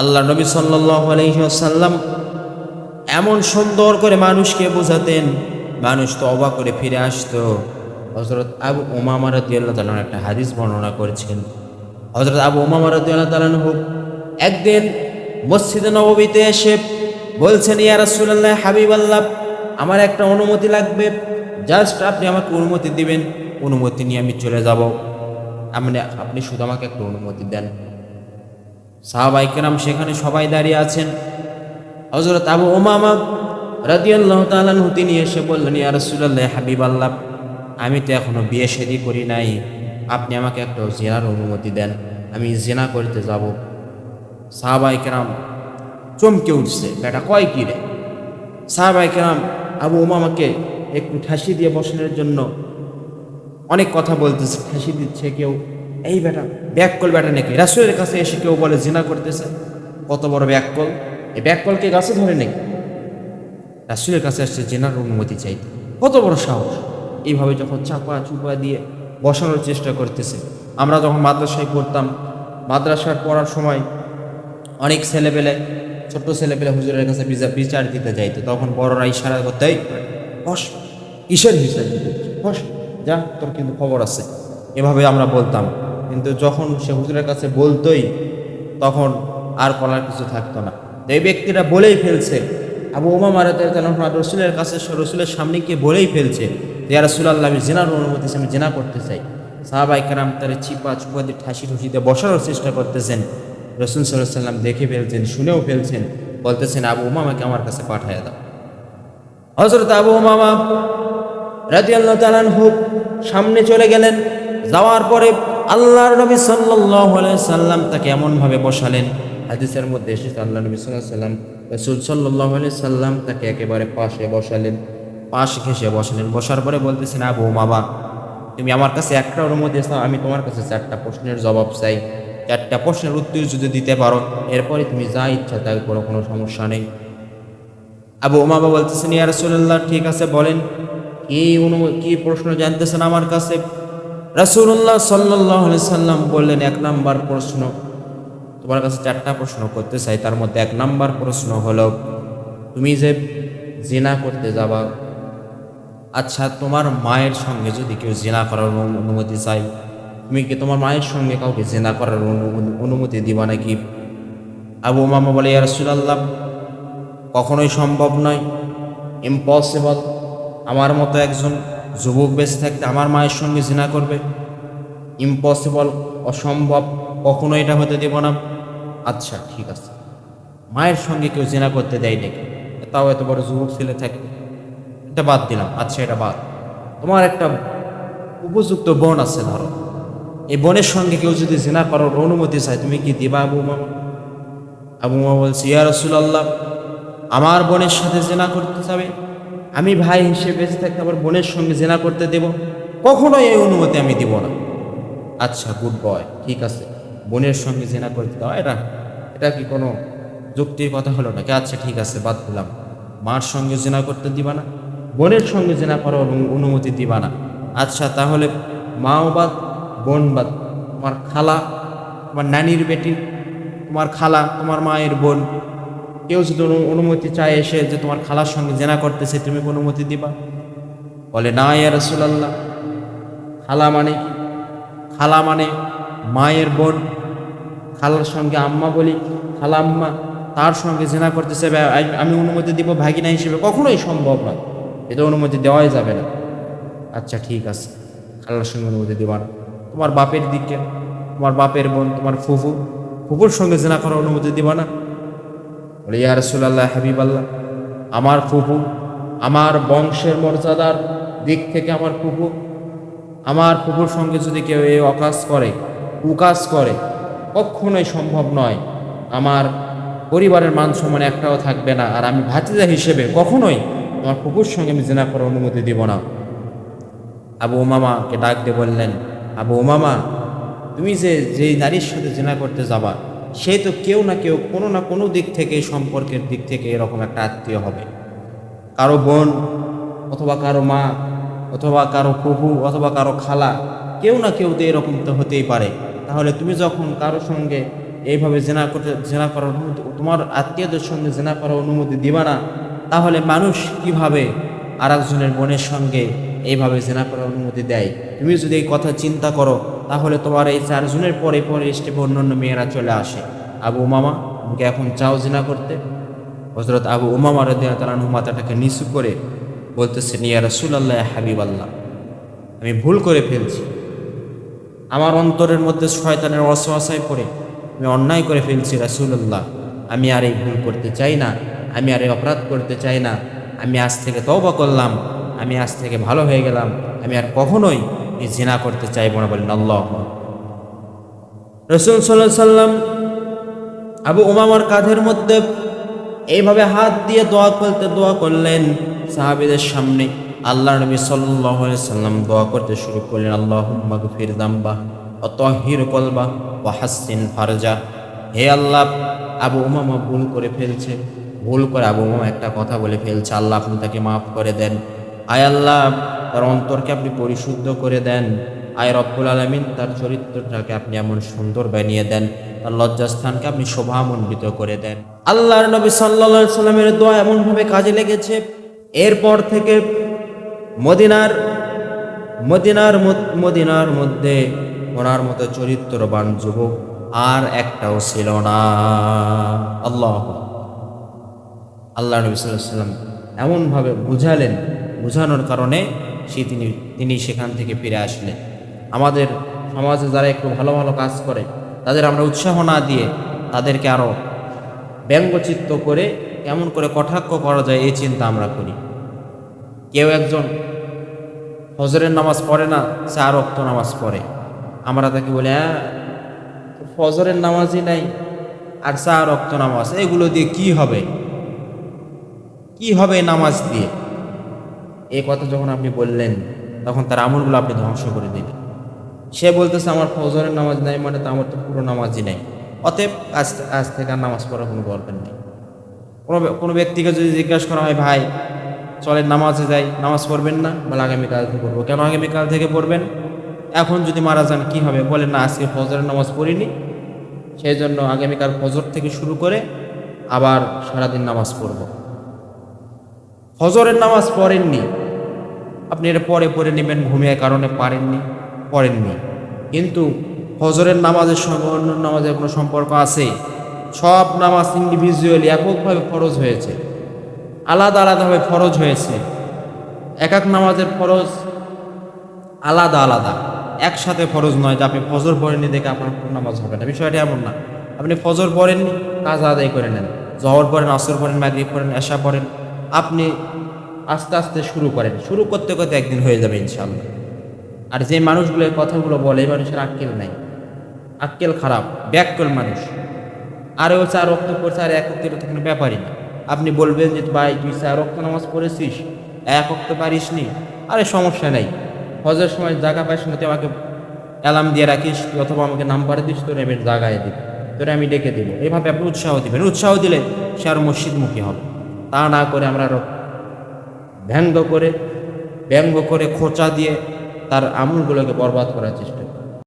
আল্লাহ নবী সাল্লাহ আলহিহাসাল্লাম এমন সুন্দর করে মানুষকে বোঝাতেন, মানুষ তো অবাক করে ফিরে আসতো। হজরত আবু ওমামা রাদিয়াল্লাহু তাআলা একটা হাদিস বর্ণনা করেছেন। হজরত আবু ওমামা রাদিয়াল্লাহু তাআলা একদিন মসজিদে নববীতে এসে বলছেন, ইয়া হাবিব আল্লাহ আমার একটা অনুমতি লাগবে। জাস্ট আপনি আমাকে অনুমতি দিবেন, অনুমতি নিয়ে আমি চলে যাব। আপনি আপনি শুধু আমাকে একটা অনুমতি দেন। সাহাবাইকেরাম সেখানে সবাই দাঁড়িয়ে আছেন। হজরত আবু ওমামা রাদিয়াল্লাহু তাআলা তিনি এসে বললেন, ইয়া রাসূলুল্লাহ হাবিব আল্লাহ আমি তো এখনও বিয়ে শাদী করি নাই। আপনি আমাকে একটা জেনার অনুমতি দেন, আমি জেনা করতে যাব। সাহাবাইকেরাম চমকে উঠছে, বেটা, কয় কি রে? সাহাবাইকেরাম আবু ওমামাকে একটু ঠাসি দিয়ে বসানোর জন্য অনেক কথা বলতেছে, ঠাসি দিচ্ছে কেউ। এই বেটা ব্যাককল বেটা নাকি? রাসুলের কাছে এসে কেউ বলে জিনা করতেছে। কত বড় ব্যাককল। এই ব্যাককলকে গাছে ধরে নেই। রাসুলের কাছে আসছে জেনার অনুমতি চাইতে কত বড় সাহস। এইভাবে যখন চাপা চুপা দিয়ে বসানোর চেষ্টা করতেছে আমরা যখন মাদ্রাসায় পড়তাম মাদ্রাসায় পড়ার সময় অনেক ছেলেপেলে ছোট্ট ছেলেপেলে হুজুরের কাছে বিচার দিতে যাইতো। তখন বড়রা ইশারা করতে "এই, বস কিসের হিসাব বস যা তোর কিন্তু খবর আছে। এভাবে আমরা বলতাম। কিন্তু যখন সে হুজুরের কাছে বলতোই, তখন আর বলার কিছু থাকতো না। এই ব্যক্তিরা বলেই ফেলছে, আবু ওমা মারাতে রসুলের কাছে রসুলের সামনে গিয়ে বলেই ফেলছে যে রসুল্লাহ আমি জেনার অনুমতি আমি জেনা করতে চাই। সাহাবাই কারাম তার চিপা চুপা দিয়ে ঠাসি ঠুসিতে বসানোর চেষ্টা করতেছেন। রসুল সাল্লাম দেখে ফেলছেন, শুনেও ফেলছেন, বলতেছেন, আবু উমামাকে আমার কাছে পাঠায় দাও। হজরত আবু উমামা রাজি আল্লাহ তালানহু সামনে চলে গেলেন, যাওয়ার পরে আল্লাহর নবী সাল্লাহ সাল্লাম তাকে এমনভাবে বসালেন। হাদিসের মধ্যে এসেছে আল্লাহ নবী সাল্লাহ সাল্লাম রসুল সাল্লাহ সাল্লাম তাকে একেবারে পাশে বসালেন। পাশ ঘেসে বসালেন। বসার পরে বলতেছেন, আবু মামা তুমি আমার কাছে একটা অনুমতি চাও আমি তোমার কাছে চারটা প্রশ্নের জবাব চাই। চারটা প্রশ্নের উত্তর যদি দিতে পারো, এরপরে তুমি যা ইচ্ছা তাই করো কোনো সমস্যা নেই। আবু উমাবা বলতেছেন, ইয়া রাসূলুল্লাহ, ঠিক আছে, বলেন, কি অনু কি প্রশ্ন জানতেছেন আমার কাছে? রাসূলুল্লাহ সাল্লাল্লাহু আলাইহি সাল্লাম বললেন, এক নাম্বার প্রশ্ন। তোমার কাছে চারটা প্রশ্ন করতে চাই। তার মধ্যে এক নাম্বার প্রশ্ন হলো, তুমি যে জিনা করতে যাবা আচ্ছা তোমার মায়ের সঙ্গে যদি কেউ জেনা করার অনুমতি চাই তুমি কি তোমার মায়ের সঙ্গে কাউকে জেনা করার অনুমতি দিবা নাকি? আবু মামা বলে, ইয়া রাসূলুল্লাহ, কখনোই সম্ভব নয়। ইম্পসিবল। আমার মতো একজন যুবক বেঁচে থাকতে আমার মায়ের সঙ্গে জিনা করবে। ইম্পসিবল অসম্ভব, কখনো এটা হতে দেব না। আচ্ছা ঠিক আছে। মায়ের সঙ্গে কেউ জিনা করতে দেয় নাকি? তাও এত বড় যুবক ছেলে থাকে। এটা বাদ দিলাম। আচ্ছা এটা বাদ। তোমার একটা উপযুক্ত বোন আছে, ধরো। এই বোনের সঙ্গে কেউ যদি জিনা করার অনুমতি চায়, তুমি কি দিবা আবু মামা আবু মা বলছে, ইয়া রসুলাল্লাহ, আমার বোনের সাথে জেনা করতে যাবে? আমি ভাই হিসেবে বেঁচে থাকতে আমার বোনের সঙ্গে জেনা করতে দেব, কখনোই এই অনুমতি আমি দিব না। আচ্ছা গুড বয় ঠিক আছে। বোনের সঙ্গে জেনা করতে দাও এটা এটা কি কোনো যুক্তির কথা হলো নাকি? আচ্ছা ঠিক আছে, বাদ দিলাম। মার সঙ্গে জেনা করতে দিবা না? বোনের সঙ্গে জেনা করার অনুমতি দিবা না? আচ্ছা তাহলে মাও বাদ, বোন বাদ, তোমার খালা, তোমার নানির বেটি, তোমার খালা, তোমার মায়ের বোন কেউ যদি অনুমতি চায় এসে যে তোমার খালার সঙ্গে জেনা করতেছে, তুমি অনুমতি দিবা? বলে, না, ইয়া রসুলাল্লাহ। খালা মানে খালা মানে মায়ের বোন। খালার সঙ্গে আম্মা বলি, খালা আম্মা, তার সঙ্গে জেনা করতেছে আমি অনুমতি দিব ভাগিনা হিসেবে। কখনোই সম্ভব না। এটা অনুমতি দেওয়াই যাবে না। আচ্ছা ঠিক আছে। খালার সঙ্গে অনুমতি দিবা না। তোমার বাপের দিকে, তোমার বাপের বোন, তোমার ফুফু, ফুফুর সঙ্গে জেনা করার অনুমতি দিবা না। বলে, ইয়া রসুল্লাহ হাবিব আল্লাহ আমার ফুফু, আমার বংশের মর্যাদার দিক থেকে আমার ফুফু, আমার ফুফুর সঙ্গে যদি কেউ এই অকাজ করে, কুকাজ করে, কখনোই সম্ভব নয়। আমার পরিবারের মান সম্মান একটাও থাকবে না। আর আমি ভাতিজা হিসেবে কখনোই আমার ফুফুর সঙ্গে আমি জেনা করার অনুমতি দিব না। আবু ওমামাকে ডাক দিয়ে বললেন, আবু ওমামা তুমি যে যেই নারীর সাথে জেনা করতে যাবা সে তো কেউ না কেউ কোনো না কোনো দিক থেকে, সম্পর্কের দিক থেকে এরকম একটা আত্মীয় হবে। কারও বোন অথবা কারও মা অথবা কারও ফুফু অথবা কারও খালা, কেউ না কেউ তো এরকম তো হতেই পারে। তাহলে তুমি যখন কারও সঙ্গে এইভাবে জেনা করতে, জেনা করার অনুমতি, তোমার আত্মীয়দের সঙ্গে জেনা করার অনুমতি দিবা না, তাহলে মানুষ কীভাবে আর একজনের বোনের সঙ্গে এইভাবে জেনা করার অনুমতি দেয়? তুমি যদি এই কথা চিন্তা করো তাহলে তোমার এই চারজনের পরে পরে স্টেপে অন্য অন্য মেয়েরা চলে আসে। আবু উমামা, আমাকে এখন চাও জেনা করতে। হজরত আবু উমামা রদিয়া তালানহু মাথাটাকে নিচু করে বলতেছেন ইয়া রসুলাল্লাহ হাবিব আল্লাহ আমি ভুল করে ফেলছি। আমার অন্তরের মধ্যে শয়তানের অসহায় পড়ে আমি অন্যায় করে ফেলছি রাসুল্লাহ আমি আর এই ভুল করতে চাই না, আমি আর এই অপরাধ করতে চাই না। আমি আজ থেকে তওবা করলাম, আমি আজ থেকে ভালো হয়ে গেলাম। আমি আর কখনোই এই জিনা করতে চাইব না বলেন, আল্লাহ। রসুল সাল্লাহ সাল্লাম আবু উমামার কাঁধের মধ্যে এইভাবে হাত দিয়ে দোয়া করতে দোয়া করলেন সাহাবিদের সামনে। আল্লাহ নবী সাল্লাহ সাল্লাম দোয়া করতে শুরু করলেন আল্লাহ দাম্বা অতহির কলবা ও হাসিন ফারজা। হে আল্লাহ, আবু উমামা ভুল করে ফেলছে। ভুল করে আবু উমামা একটা কথা বলে ফেলছে, আল্লাহ আপনি তাকে মাফ করে দেন। আয় আল্লাহ তার অন্তরকে আপনি পরিশুদ্ধ করে দেন। আয় রব্বুল আলমিন তার চরিত্রটাকে আপনি এমন সুন্দর বানিয়ে দেন, তার লজ্জাস্থানকে আপনি শোভামণ্ডিত করে দেন। আল্লাহর নবী সাল্লা সাল্লামের দোয়া এমনভাবে কাজে লেগেছে, এরপর থেকে মদিনার মদিনার মদিনার মধ্যে ওনার মতো চরিত্রবান যুবক আর একটাও ছিল না। আল্লাহ আল্লাহ নবী সাল্লাম এমনভাবে বুঝালেন, বুঝানোর কারণে সে তিনি তিনি সেখান থেকে ফিরে আসলেন। আমাদের সমাজে যারা একটু ভালো ভালো কাজ করে, তাদের আমরা উৎসাহ না দিয়ে তাদেরকে আরও ব্যঙ্গচিত্ত করে কেমন করে কটাক্ষ করা যায় এই চিন্তা আমরা করি। কেউ একজন ফজরের নামাজ পড়ে না চার অক্ত নামাজ পড়ে। আমরা তাকে বলি হ্যাঁ ফজরের নামাজই নাই, আর চার অক্ত নামাজ, এগুলো দিয়ে কি হবে? কি হবে নামাজ দিয়ে? এই কথা যখন আপনি বললেন, তখন তার আমলগুলো আপনি ধ্বংস করে দিলেন। সে বলতেছে, আমার ফজরের নামাজ নাই মানে তো আমার তো পুরো নামাজই নাই। অতএব আজ আজ থেকে আর নামাজ পড়ার কোনো দরকার নেই। কোনো কোনো ব্যক্তিকে যদি জিজ্ঞাসা করা হয়, ভাই, চলেন নামাজে যাই, নামাজ পড়বেন না? বলে, আগামীকাল থেকে পড়ব। কেন আগামীকাল থেকে পড়বেন? এখন যদি মারা যান, কি হবে? বলেন, না, আজকে ফজরের নামাজ পড়িনি। সেই জন্য আগামীকাল ফজর থেকে শুরু করে আবার সারাদিন নামাজ পড়ব। ফজরের নামাজ পড়েননি। আপনি এটা পরে পড়ে নেবেন, ঘুমিয়ে কারণে পারেননি, পড়েননি। কিন্তু হজরের নামাজের সঙ্গে অন্য নামাজের কোনো সম্পর্ক আছে? সব নামাজ ইন্ডিভিজুয়ালি এককভাবে ফরজ হয়েছে। আলাদা আলাদাভাবে ফরজ হয়েছে। এক এক নামাজের ফরজ আলাদা আলাদা। একসাথে ফরজ নয় যে আপনি ফজর পড়েননি দেখে আপনার নামাজ হবে না। বিষয়টা এমন না। আপনি ফজর পড়েননি, কাজ আদায় করে নেন। জহর পড়েন, আসর পড়েন, মাগরিব পড়েন, এশা পড়েন আপনি আস্তে আস্তে শুরু করেন। শুরু করতে করতে একদিন হয়ে যাবে ইনশাল্লাহ আর যে মানুষগুলো কথাগুলো বলে, এই মানুষের আক্কেল নাই। আক্কেল খারাপ ব্যাককেল মানুষ। আর ও চার রক্ত পড়ছে, আর এক রক্তের কোনো ব্যাপারই না। আপনি বলবেন যে, ভাই, তুই চার রক্ত নামাজ পড়েছিস? এক রক্ত পারিস নি আরে সমস্যা নেই। হজের সময় জায়গা পাইস না, তুই আমাকে অ্যালার্ম দিয়ে রাখিস অথবা আমাকে নাম্বার দিস, তোর আমি জায়গায় দিব। তোরে আমি ডেকে দিব। এইভাবে আপনি উৎসাহ দিবেন। উৎসাহ দিলে সে আর মসজিদমুখী হবে। তা না করে আমরা ব্যঙ্গ করে ব্যঙ্গ করে খোঁচা দিয়ে তার আমুলগুলোকে বরবাদ করার চেষ্টা